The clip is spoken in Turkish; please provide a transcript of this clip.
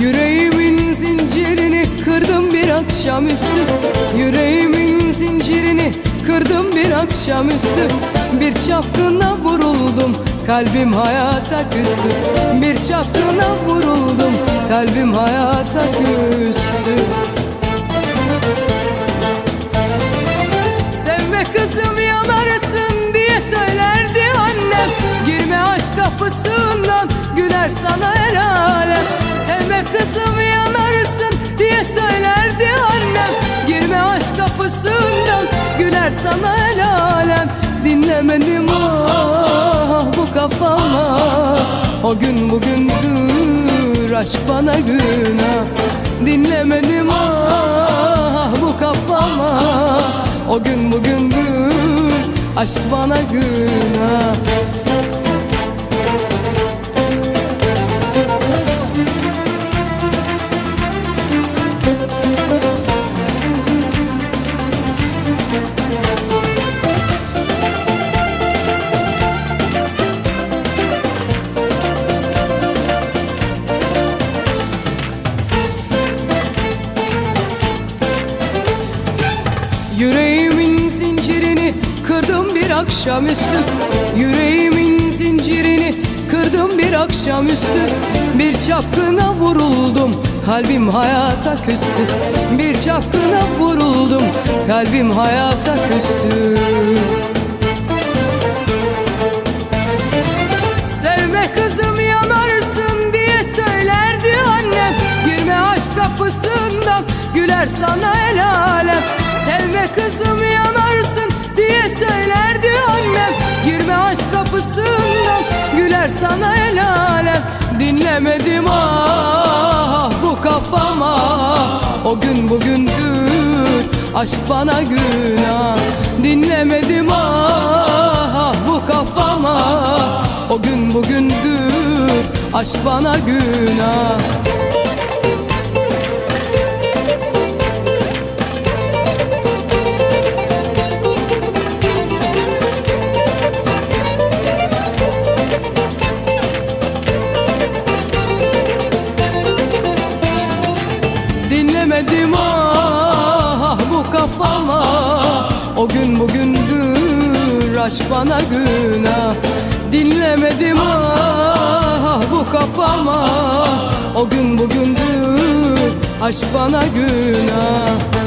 Yüreğimin zincirini kırdım bir akşamüstü Yüreğimin zincirini kırdım bir akşamüstü Bir çapkına vuruldum kalbim hayata küstü. Bir çapkına vuruldum kalbim hayata küstü. Aşk kapısından güler sana el alem. Dinlemedim ah bu kafama. O gün bugündür aşk bana günah. Dinlemedim ah bu kafama. O gün bugündür aşk bana günah akşamüstü. Yüreğimin zincirini kırdım bir akşamüstü. Bir çapkına vuruldum kalbim hayata küstü. Bir çapkına vuruldum kalbim hayata küstü. Sevme kızım yanarsın diye söylerdi annem. Girme aşk kapısından güler sana el alem. Sevme kızım yanarsın diye söylerdi sana el alem. Dinlemedim ah bu kafama. O gün bugündür aşk bana günah. Dinlemedim ah bu kafama. O gün bugündür aşk bana günah Dinlemedim ah bu kafama. O gün bugündür aşk bana günah. Dinlemedim ah bu kafama. O gün bugündür aşk bana günah